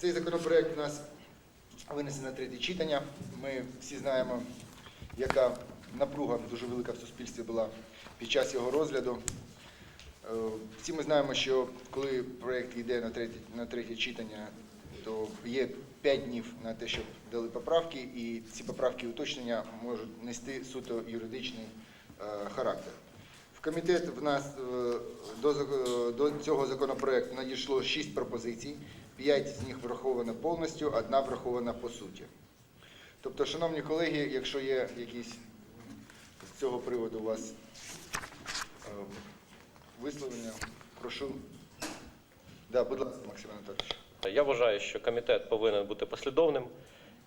Цей законопроект у нас винесений на третє читання. Ми всі знаємо, яка напруга дуже велика в суспільстві була під час його розгляду. Е, Всі ми знаємо, що коли проєкт йде на третє, на третє читання, то є 5 днів на те, щоб дали поправки, і ці поправки уточнення можуть нести суто юридичний е, характер. В комітет в нас е, до, до цього законопроекту надійшло 6 пропозицій, 5 з них враховано повністю, одна врахована по суті. Тобто, шановні колеги, якщо є якісь з цього приводу у вас е, висловлення, прошу. Да, будь ласка, Максим Анатолійович. Я вважаю, що комітет повинен бути послідовним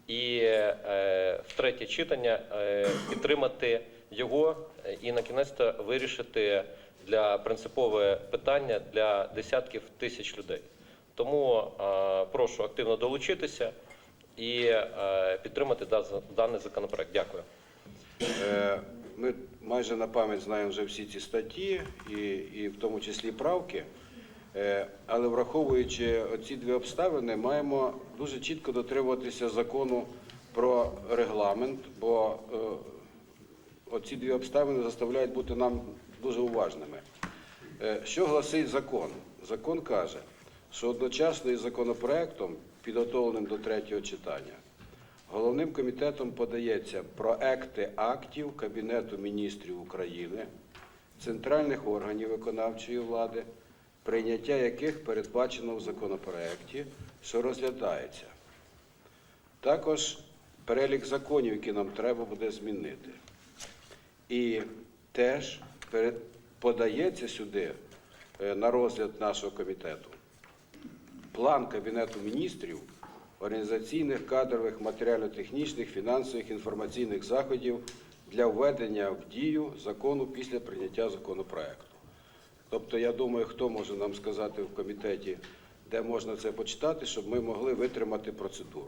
і е, в третє читання е, підтримати його і на кінець вирішити для принципове питання для десятків тисяч людей. Тому е, прошу активно долучитися і е, підтримати да- даний законопроект. Дякую. Е, Ми майже на пам'ять знаємо вже всі ці статті, і, і в тому числі правки. Е, Але враховуючи оці дві обставини, маємо дуже чітко дотримуватися закону про регламент, бо е, оці дві обставини заставляють бути нам дуже уважними. Е, Що гласить закон? Закон каже, що одночасно із законопроектом, підготовленим до третього читання, Головним комітетом подається проекти актів Кабінету міністрів України, центральних органів виконавчої влади, прийняття яких передбачено в законопроекті, що розглядається. Також перелік законів, які нам треба буде змінити. І теж подається сюди е, на розгляд нашого комітету план Кабінету міністрів організаційних, кадрових, матеріально-технічних, фінансових, інформаційних заходів для введення в дію закону після прийняття законопроекту. Тобто, я думаю, хто може нам сказати в комітеті, де можна це почитати, щоб ми могли витримати процедуру.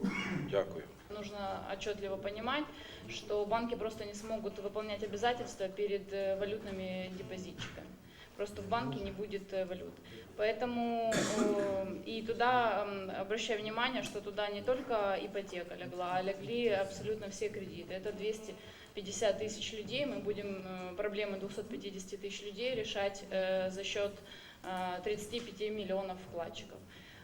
Дякую. Нужно отчетливо понимать, что банки просто не смогут выполнять обязательства перед э, валютными депозитчиками. Просто в банке не будет э, валют. Поэтому э, и туда обращаю внимание, что туда не только ипотека легла, а легли абсолютно все кредиты. Это 250 тысяч людей. Мы будем э, проблемы 250 тысяч людей решать за счет э, 35 миллионов вкладчиков.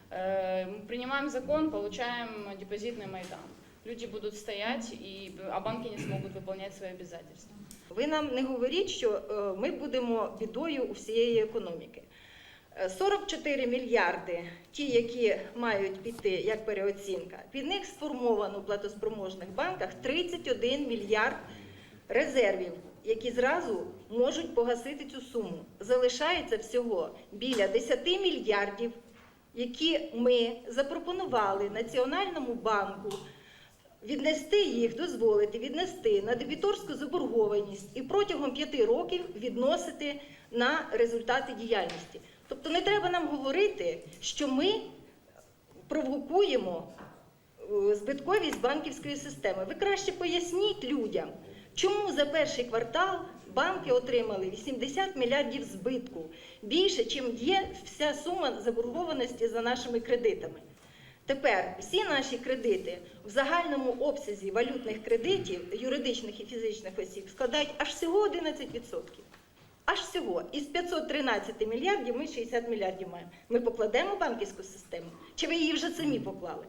Мы Принимаем закон, получаем депозитный майдан. Люди будут стоять, и, а банки не смогут выполнять свои обязательства. Ви нам не говоріть, що е, ми будемо бідою у всієї економіки. Е, 44 мільярди, ті, які мають піти як переоцінка, від них сформовано в платоспроможних банках 31 мільярд резервів, які зразу можуть погасити цю суму. Залишається всього біля 10 мільярдів, які ми запропонували Національному банку віднести їх, дозволити віднести на дебіторську заборгованість і протягом п'яти років відносити на результати діяльності. Тобто не треба нам говорити, що ми провокуємо е, збитковість банківської системи. Ви краще поясніть людям, чому за перший квартал банки отримали 80 мільярдів збитку більше, чим є вся сума заборгованості за нашими кредитами. Тепер всі наші кредити в загальному обсязі валютних кредитів юридичних і фізичних осіб складають аж всього 11%. Аж всього. Із 513 мільярдів ми 60 мільярдів маємо. Ми покладемо банківську систему? Чи ви її вже самі поклали?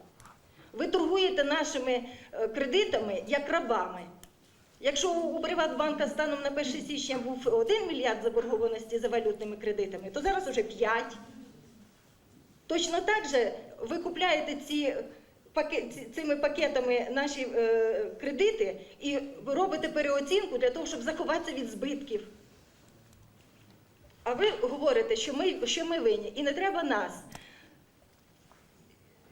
Ви торгуєте нашими е, кредитами як рабами. Якщо у Приватбанка станом на 1 січня був 1 мільярд заборгованості за валютними кредитами, то зараз уже 5. Точно так же ви купляєте ці цими пакетами наші е, кредити і робите переоцінку для того, щоб заховатися від збитків. А ви говорите, що ми, що ми винні, і не треба нас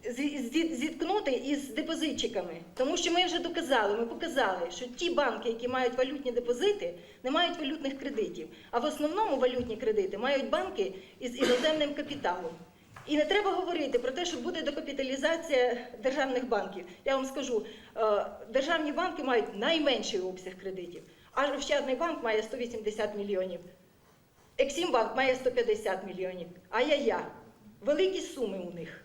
зі- зі- зіткнути із депозитчиками. Тому що ми вже доказали, ми показали, що ті банки, які мають валютні депозити, не мають валютних кредитів. А в основному валютні кредити мають банки із іноземним капіталом. І не треба говорити про те, що буде докапіталізація державних банків. Я вам скажу, е, державні банки мають найменший обсяг кредитів, а Ощадний банк має 180 мільйонів. Ексімбанк має 150 мільйонів. А я я. Великі суми у них.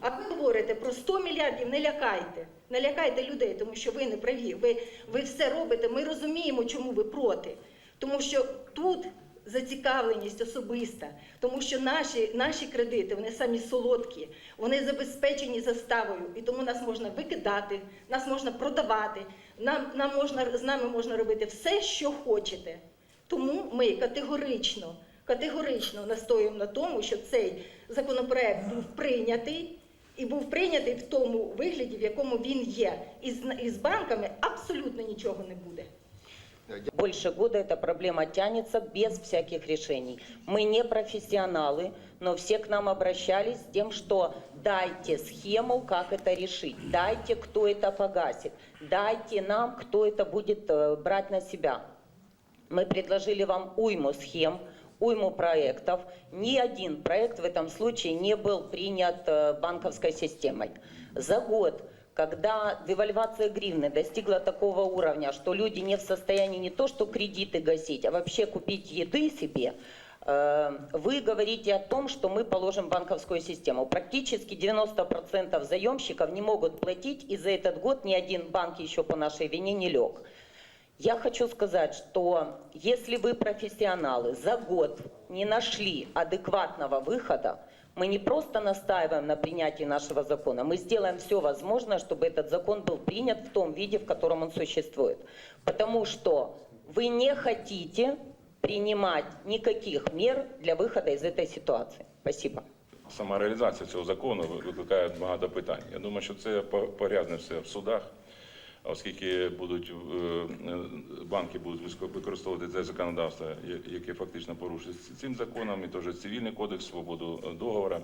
А ви говорите про 100 мільярдів, не лякайте. Не лякайте людей, тому що ви не праві. Ви, ви все робите. Ми розуміємо, чому ви проти. Тому що тут зацікавленість особиста, тому що наші, наші кредити вони самі солодкі, вони забезпечені заставою, і тому нас можна викидати, нас можна продавати, нам, нам можна, з нами можна робити все, що хочете. Тому ми категорично, категорично настоюємо на тому, щоб цей законопроект був прийнятий і був прийнятий в тому вигляді, в якому він є. І з, і з банками абсолютно нічого не буде. Больше года эта проблема тянется без всяких решений. Мы не профессионалы, но все к нам обращались с тем, что дайте схему, как это решить, дайте, кто это погасит, дайте нам, кто это будет э, брать на себя. Мы предложили вам уйму схем, уйму проектов. Ни один проект в этом случае не был принят э, банковской системой. За год, когда девальвация гривны достигла такого уровня, что люди не в состоянии не то что кредиты гасить, а вообще купить еды себе, э, вы говорите о том, что мы положим банковскую систему. Практически 90% заемщиков не могут платить, и за этот год ни один банк еще по нашей вине не лег. Я хочу сказать, что если вы профессионалы за год не нашли адекватного выхода, мы не просто настаиваем на принятии нашего закона, мы сделаем все возможное, чтобы этот закон был принят в том виде, в котором он существует. Потому что вы не хотите принимать никаких мер для выхода из этой ситуации. Спасибо. Сама реалізація цього закону викликає багато питань. Я думаю, що це по- порядне все в судах, оскільки будуть е, е, банки будуть використовувати це законодавство, яке фактично порушує цим законом, і теж цивільний кодекс, свободу е, договора.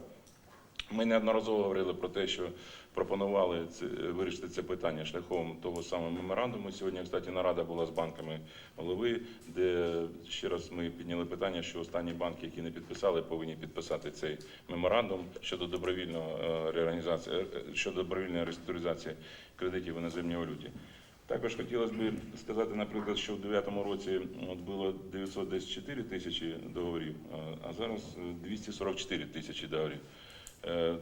Ми неодноразово говорили про те, що пропонували це, вирішити це питання шляхом того самого меморандуму. Сьогодні, кстати, нарада була з банками голови, де ще раз ми підняли питання, що останні банки, які не підписали, повинні підписати цей меморандум щодо добровільного е, реорганізації щодо добровільної реструктуризації кредитів в іноземній валюті. Також хотілося б сказати, наприклад, що в 2009 році от було 914 тисячі договорів, а- зараз е, 244 тисячі договорів. Е,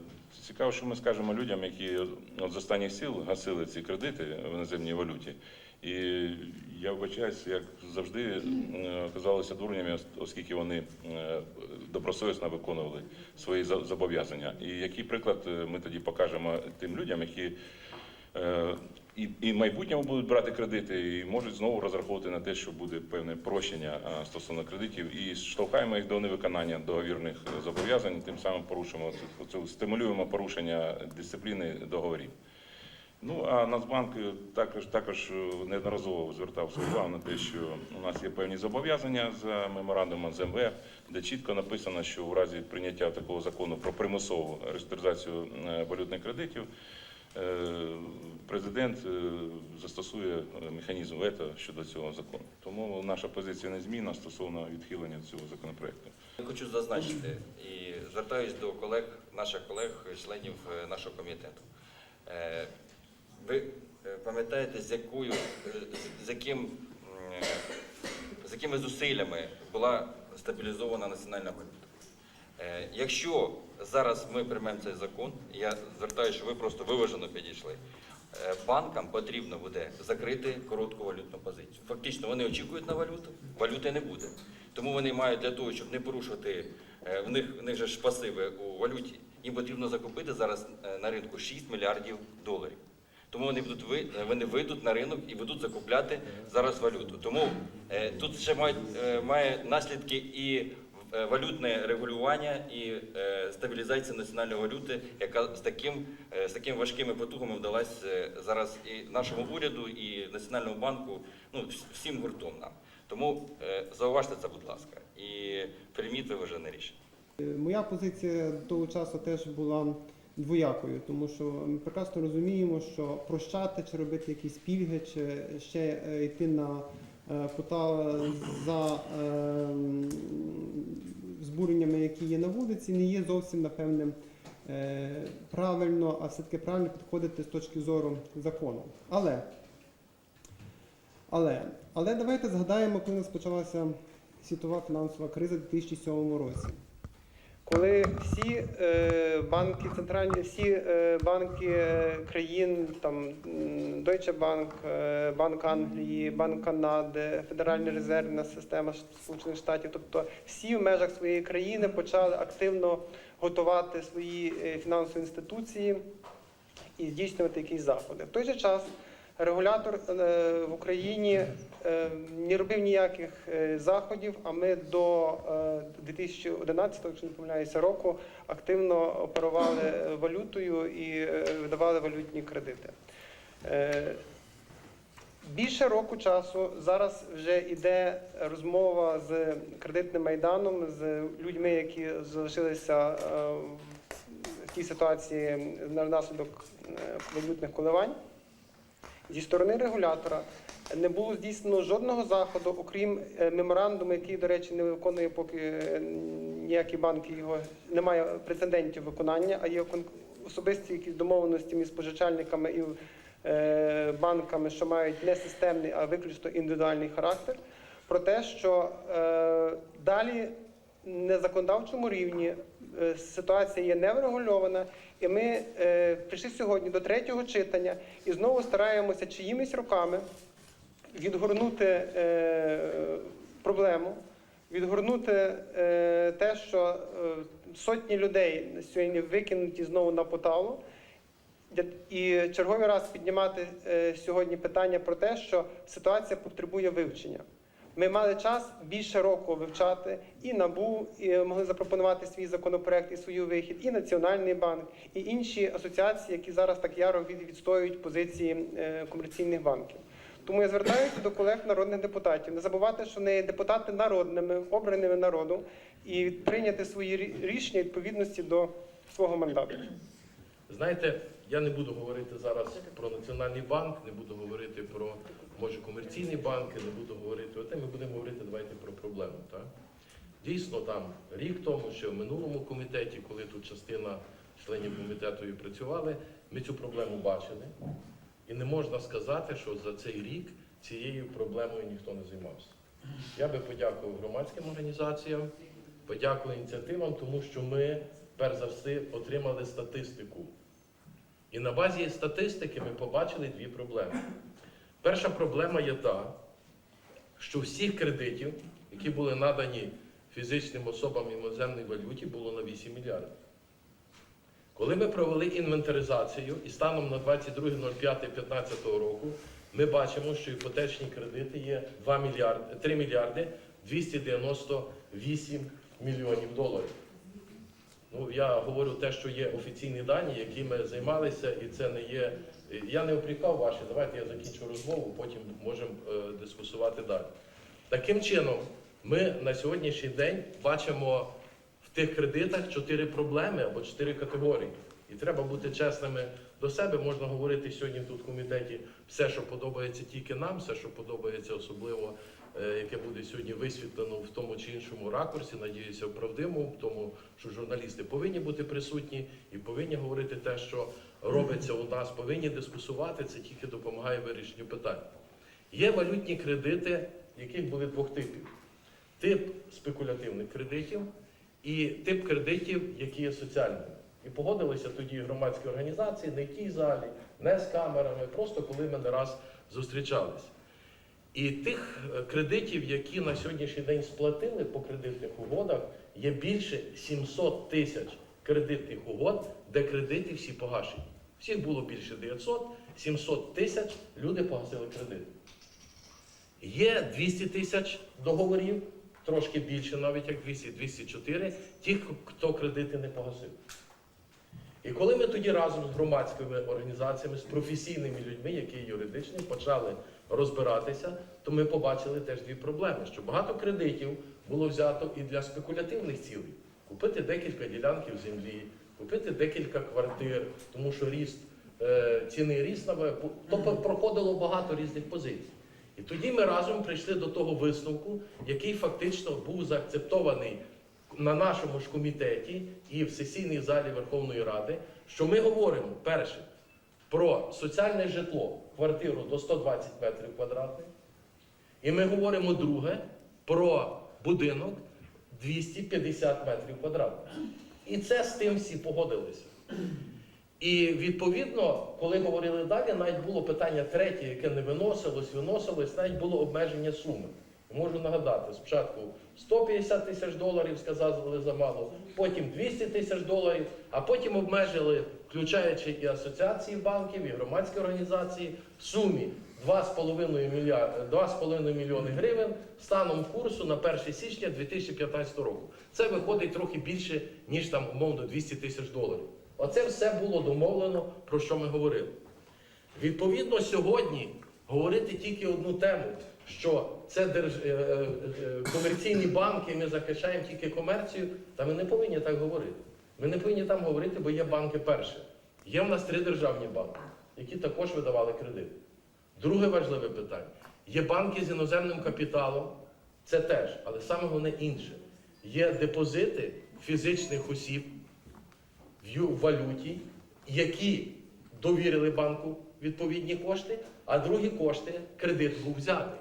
Цікаво, що ми скажемо людям, які от з останніх сил гасили ці кредити в іноземній валюті. І я вбачаюсь, як завжди е, оказалися дурнями, оскільки вони е, добросовісно виконували свої зобов'язання. І який приклад е, ми тоді покажемо тим людям, які е, і, і в майбутньому будуть брати кредити, і можуть знову розраховувати на те, що буде певне прощення стосовно кредитів, і штовхаємо їх до невиконання договірних е, зобов'язань, тим самим цю- стимулюємо порушення дисципліни договорів. Ну а Нацбанк е, також також е, неодноразово звертав свою увагу на те, що у нас є певні зобов'язання за меморандумом з МВФ, де чітко написано, що у разі прийняття такого закону про примусову реструктуризацію е, валютних кредитів. Е, Президент е, застосує е, механізм вето щодо цього закону. Тому наша позиція незмінна стосовно відхилення цього законопроекту. Я Хочу зазначити і звертаюсь до колег, наших колег, членів нашого комітету. Ви пам'ятаєте, з якою з- яким з якими зусиллями була стабілізована національна валюта? Якщо зараз ми приймемо цей закон, я звертаюся, що ви просто виважено підійшли. е, Банкам потрібно буде закрити коротку валютну позицію. Фактично, вони очікують на валюту, валюти не буде. Тому вони мають для того, щоб не порушувати е, в них, в них же ж пасиви у валюті. Їм потрібно закупити зараз е, на ринку 6 мільярдів доларів. Тому вони будуть вони вийдуть на ринок і будуть закупляти зараз валюту. Тому тут ще мають, має наслідки і валютне регулювання і е, стабілізація національної валюти, яка з таким е, з такими важкими потугами вдалась е, зараз і нашому уряду, і національному банку, ну всім гуртом нам. Тому е, зауважте це, будь ласка, і прийміть виважене рішення. Е, Моя позиція того часу теж була двоякою, тому що ми прекрасно розуміємо, що прощати чи робити якісь пільги, чи ще е, йти на е, за е, збуреннями, які є на вулиці, не є зовсім напевне е, правильно, а все-таки правильно підходити з точки зору закону. Але, але, але давайте згадаємо, коли у нас почалася світова фінансова криза у 2007 році. Коли всі е, банки, центральні, всі е, банки е, країн, там Deutsche Bank, Банк Англії, Банк Канади, Федеральна резервна система Сполучених Штатів, тобто всі в межах своєї країни почали активно готувати свої фінансові інституції і здійснювати якісь заходи. В той же час регулятор е, в Україні е, не робив ніяких е, заходів, а ми до е, 2011, якщо не помиляюся, року активно оперували валютою і видавали валютні кредити. Більше року часу зараз вже йде розмова з кредитним майданом, з людьми, які залишилися в тій ситуації на наслідок валютних коливань. Зі сторони регулятора не було здійснено жодного заходу, окрім е, меморандуму, який, до речі, не виконує поки е, ніякі банки його немає прецедентів виконання, а є особисті якісь домовленості між спожичальниками і е, банками, що мають не системний, а виключно індивідуальний характер. Про те, що далі на законодавчому рівні ситуація є неврегульована, і ми е, прийшли сьогодні до третього читання і знову стараємося чиїмись руками відгорнути е, проблему, відгорнути е, те, що е, сотні людей сьогодні викинуті знову на поталу. І черговий раз піднімати е, сьогодні питання про те, що ситуація потребує вивчення. Ми мали час більше року вивчати і НАБУ, і могли запропонувати свій законопроект і свій вихід, і Національний банк, і інші асоціації, які зараз так яро відстоюють позиції е, комерційних банків. Тому я звертаюся до колег народних депутатів не забувати, що вони депутати народними, обраними народом, і прийняти свої рішення відповідності до свого мандату. Знаєте, я не буду говорити зараз про Національний банк, не буду говорити про може комерційні банки, не буду говорити. Оте ми будемо говорити давайте про проблему. Так? Дійсно, там рік тому, ще в минулому комітеті, коли тут частина членів комітету і працювали, ми цю проблему бачили. І не можна сказати, що за цей рік цією проблемою ніхто не займався. Я би подякував громадським організаціям, подякував ініціативам, тому що ми, перш за все, отримали статистику. І на базі статистики ми побачили дві проблеми. Перша проблема є та, що всіх кредитів, які були надані фізичним особам іноземній валюті, було на 8 мільярдів. Коли ми провели інвентаризацію і станом на 22.05.15 року ми бачимо, що іпотечні кредити є 2 мільярди, 3 мільярди 298 мільйонів доларів. Ну, я говорю те, що є офіційні дані, які ми займалися, і це не є. Я не опрікав ваші, давайте я закінчу розмову, потім можемо е, дискусувати далі. Таким чином, ми на сьогоднішній день бачимо в тих кредитах чотири проблеми або чотири категорії. І треба бути чесними до себе. Можна говорити сьогодні тут в комітеті все, що подобається тільки нам, все, що подобається особливо, яке буде сьогодні висвітлено в тому чи іншому ракурсі. Надіюся, в правдивому, тому, що журналісти повинні бути присутні і повинні говорити те, що робиться у нас, повинні дискусувати. Це тільки допомагає вирішенню питань. Є валютні кредити, яких були двох типів: тип спекулятивних кредитів і тип кредитів, які є соціальними. І погодилися тоді громадські організації, не в тій залі, не з камерами, просто коли ми не раз зустрічалися. І тих е, кредитів, які на сьогоднішній день сплатили по кредитних угодах, є більше 700 тисяч кредитних угод, де кредити всі погашені. Всіх було більше 900, 700 тисяч люди погасили кредит. Є 200 тисяч договорів, трошки більше, навіть як 200, 204, ті, хто кредити не погасив. І коли ми тоді разом з громадськими організаціями, з професійними людьми, які юридичні, почали розбиратися, то ми побачили теж дві проблеми: що багато кредитів було взято і для спекулятивних цілей. Купити декілька ділянків землі, купити декілька квартир, тому що ріст, е, ціни ріст на то проходило багато різних позицій. І тоді ми разом прийшли до того висновку, який фактично був заакцептований на нашому ж комітеті і в сесійній залі Верховної Ради, що ми говоримо перше про соціальне житло, квартиру до 120 метрів квадратних. І ми говоримо друге про будинок 250 метрів квадратних. І це з тим всі погодилися. І відповідно, коли говорили далі, навіть було питання третє, яке не виносилось, виносилось, навіть було обмеження суми. Можу нагадати, спочатку 150 тисяч доларів сказали замало, потім 200 тисяч доларів, а потім обмежили, включаючи і асоціації банків, і громадські організації, в сумі 2,5 мільярд- 2,5 мільйони гривень станом курсу на 1 січня 2015 року. Це виходить трохи більше, ніж там умовно 200 тисяч доларів. Оце все було домовлено, про що ми говорили. Відповідно, сьогодні говорити тільки одну тему, що це держ... е, е, е, комерційні банки, ми захищаємо тільки комерцію, та ми не повинні так говорити. Ми не повинні там говорити, бо є банки перше. Є в нас три державні банки, які також видавали кредит. Друге важливе питання. Є банки з іноземним капіталом, це теж, але саме головне інше. Є депозити фізичних осіб в валюті, які довірили банку відповідні кошти, а другі кошти кредит був взятий.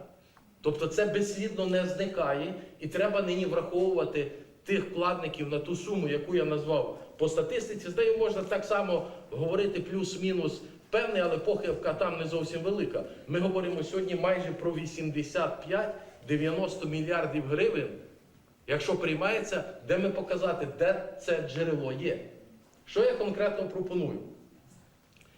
Тобто це безслідно не зникає, і треба нині враховувати тих вкладників на ту суму, яку я назвав по статистиці. З нею можна так само говорити плюс-мінус певний, але похибка там не зовсім велика. Ми говоримо сьогодні майже про 85-90 мільярдів гривень, якщо приймається, де ми показати, де це джерело є. Що я конкретно пропоную?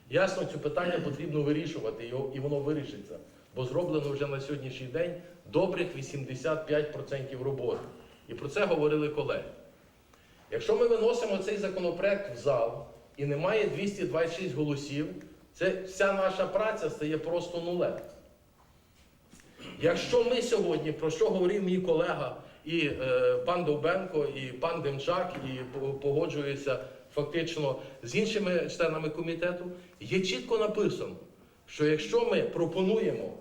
Ясно, це питання потрібно вирішувати, і воно вирішиться, бо зроблено вже на сьогоднішній день добрих 85% роботи. І про це говорили колеги. Якщо ми виносимо цей законопроект в зал і немає 226 голосів, це вся наша праця стає просто нулем. Якщо ми сьогодні, про що говорив мій колега, і е, пан Довбенко, і пан Демчак, і по- погоджується фактично з іншими членами комітету, є чітко написано, що якщо ми пропонуємо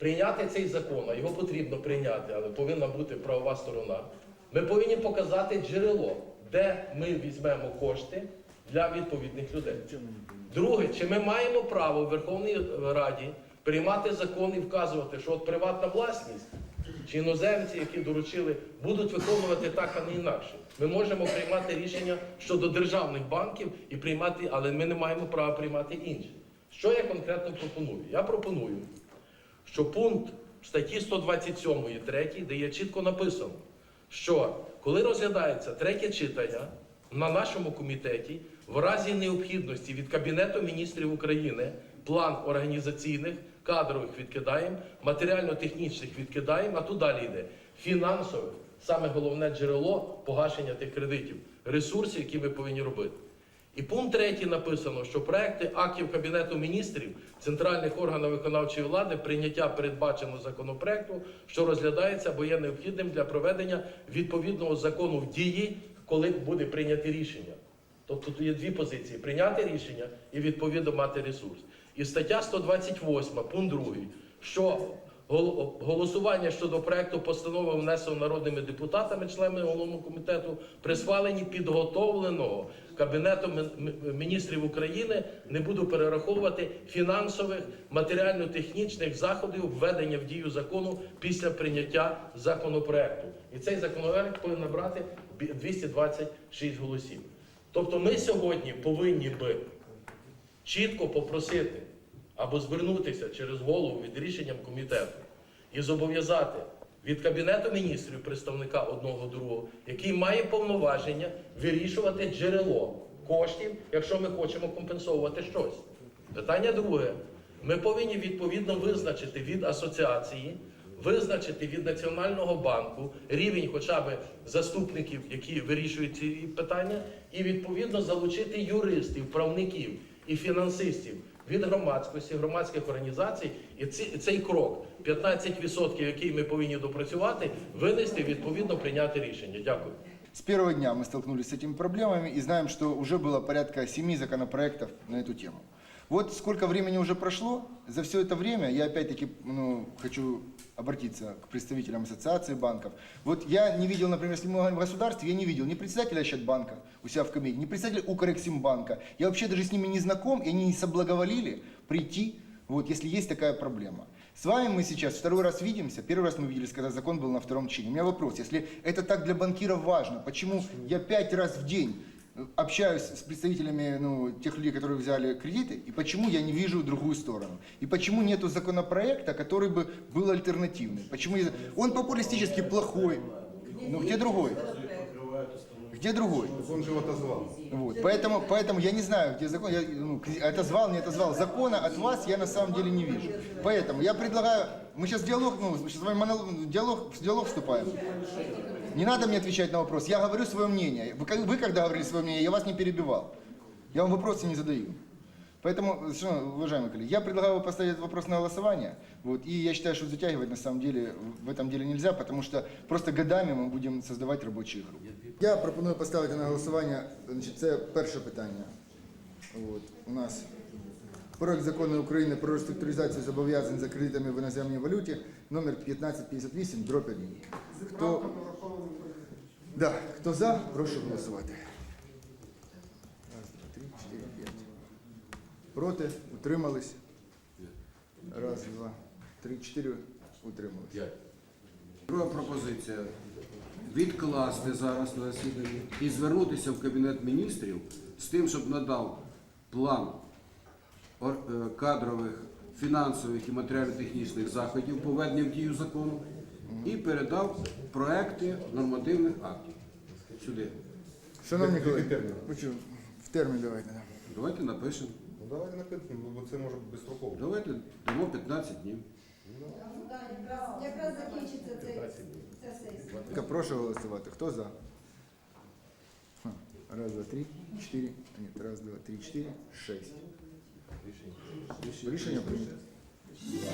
прийняти цей закон, а його потрібно прийняти, але повинна бути правова сторона, ми повинні показати джерело, де ми візьмемо кошти для відповідних людей. Друге, чи ми маємо право в Верховній Раді приймати закон і вказувати, що от приватна власність чи іноземці, які доручили, будуть виконувати так, а не інакше. Ми можемо приймати рішення щодо державних банків і приймати, але ми не маємо права приймати інші. Що я конкретно пропоную? Я пропоную, що пункт статті 127 3, де є чітко написано, що коли розглядається третє читання на нашому комітеті, в разі необхідності від Кабінету міністрів України план організаційних, кадрових відкидаємо, матеріально-технічних відкидаємо, а тут далі йде. Фінансових, саме головне джерело погашення тих кредитів, ресурсів, які ми повинні робити. І пункт третій написано, що проекти актів Кабінету міністрів, центральних органів виконавчої влади, прийняття передбаченого законопроекту, що розглядається або є необхідним для проведення відповідного закону в дії, коли буде прийняте рішення. Тобто тут є дві позиції: прийняти рішення і відповідно мати ресурс. І стаття 128, пункт 2, що голосування щодо проекту постанови внесено народними депутатами, членами головного комітету, при схваленні підготовленого Кабінетом Мін- Мін- міністрів України не буду перераховувати фінансових, матеріально-технічних заходів введення в дію закону після прийняття законопроекту. І цей законопроект повинен набрати 226 голосів. Тобто ми сьогодні повинні би чітко попросити або звернутися через голову від рішенням комітету і зобов'язати від Кабінету міністрів представника одного другого, який має повноваження вирішувати джерело коштів, якщо ми хочемо компенсовувати щось. Питання друге. Ми повинні відповідно визначити від асоціації, визначити від Національного банку рівень хоча б заступників, які вирішують ці питання, і відповідно залучити юристів, правників і фінансистів від громадськості, громадських організацій, і ці- цей крок 15%, який ми повинні допрацювати, винести відповідно прийняти рішення. Дякую. С первого дня мы столкнулись с этими проблемами и знаем, что уже было порядка семи законопроектов на эту тему. Вот сколько времени уже прошло, за все это время, я опять-таки ну, хочу обратиться к представителям ассоциации банков. Вот я не видел, например, если мы говорим о государстве, я не видел ни председателя Счетбанка у себя в комитете, ни представителя Укрексимбанка. Я вообще даже с ними не знаком, и они не соблаговолили прийти, вот, если есть такая проблема. С вами мы сейчас второй раз видимся. Первый раз мы виделись, когда закон был на втором чине. У меня вопрос, если это так для банкиров важно, почему я пять раз в день общаюсь с представителями ну, тех людей, которые взяли кредиты, и почему я не вижу другую сторону? И почему нету законопроекта, который бы был альтернативный? Почему я- он популистически плохой? Ну где другой? Где другой? Он же его отозвал. Вот. Поэтому, поэтому я не знаю, где закон. Я, ну, отозвал, не отозвал. Закона от вас я на самом деле не вижу. Поэтому я предлагаю, мы сейчас в диалог, ну, сейчас с вами монол- в диалог, в диалог вступаем. Не надо мне отвечать на вопрос. Я говорю свое мнение. Вы, как- вы когда говорили свое мнение, я вас не перебивал. Я вам вопросы не задаю. Поэтому, что, уважаемые коллеги, я предлагаю поставить этот вопрос на голосование. Вот, и я считаю, что затягивать на самом деле в этом деле нельзя, потому что просто годами мы будем создавать робочі групи. Я пропоную поставити на голосування, значить, це перше питання. От, у нас проект закону України про реструктуризацію зобов'язань за кредитами в іноземній валюті, номер 1558, дроб 1. Хто, да, хто за, прошу голосувати. Раз, два, три, чотири, п'ять. Проти? Утримались? Раз, два, три, чотири. Утримались. Друга пропозиція відкласти зараз на засіданні і звернутися в Кабінет міністрів з тим, щоб надав план е, кадрових, фінансових і матеріально-технічних заходів по введенню в дію закону і передав проекти нормативних актів сюди. Шановні колеги, хочу в термін давайте. да. Давайте напишемо. Ну давайте напишемо, бо це може бути безстроково. Давайте дамо 15 днів. Якраз закінчиться ця сесія. Так, Прошу голосувати. Хто за? Ха, Раз, два, три, чотири. Ні, раз, два, три, чотири, шесть. Рішення прийнято. Thank you.